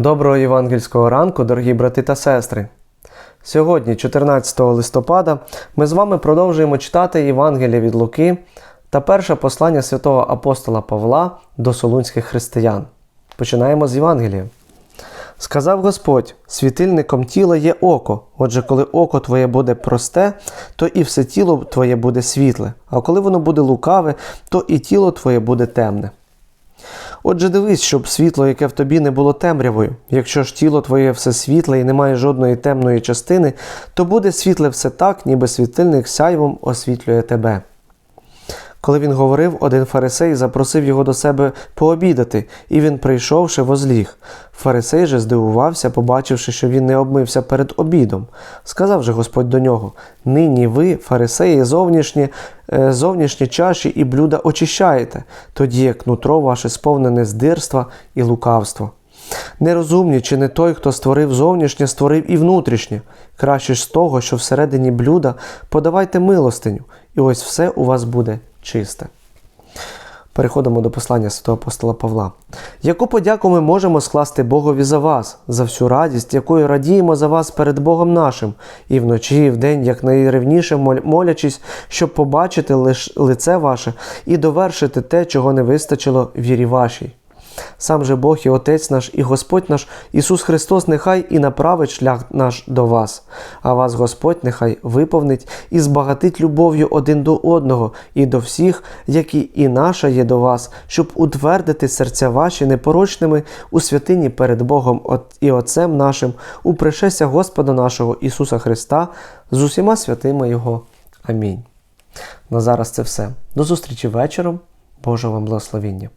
Доброго євангельського ранку, дорогі брати та сестри. Сьогодні, 14 листопада, ми з вами продовжуємо читати Євангелія від Луки та перше послання святого апостола Павла до солунських християн. Починаємо з Євангелія. Сказав Господь: світильником тіла є око. Отже, коли око твоє буде просте, то і все тіло твоє буде світле, а коли воно буде лукаве, то і тіло твоє буде темне. Отже, дивись, щоб світло, яке в тобі не було темрявою. Якщо ж тіло твоє все світле і немає жодної темної частини, то буде світле все так, ніби світильник сяйвом освітлює тебе. Коли він говорив, один фарисей запросив його до себе пообідати, і він, прийшовши, возліг. Фарисей же здивувався, побачивши, що він не обмився перед обідом. Сказав же Господь до нього: Нині ви, фарисеї, зовнішні, е, зовнішні чаші і блюда очищаєте, тоді як нутро ваше сповнене здирства і лукавство. Нерозумні чи не той, хто створив зовнішнє, створив і внутрішнє. Краще ж з того, що всередині блюда подавайте милостиню, і ось все у вас буде чисте. Переходимо до послання святого апостола Павла. Яку подяку ми можемо скласти Богові за вас, за всю радість, якою радіємо за вас перед Богом нашим, і вночі, і вдень, як найревніше молячись, щоб побачити лице ваше і довершити те, чого не вистачило вірі вашій. Сам же Бог і Отець наш, і Господь наш Ісус Христос, нехай і направить шлях наш до вас, а вас Господь нехай виповнить і збагатить любов'ю один до одного і до всіх, які і наша є до вас, щоб утвердити серця ваші непорочними у святині перед Богом і Отцем нашим, у пришестя Господа нашого Ісуса Христа з усіма святими Його. Амінь. На зараз це все. До зустрічі вечором. Божого вам благословіння.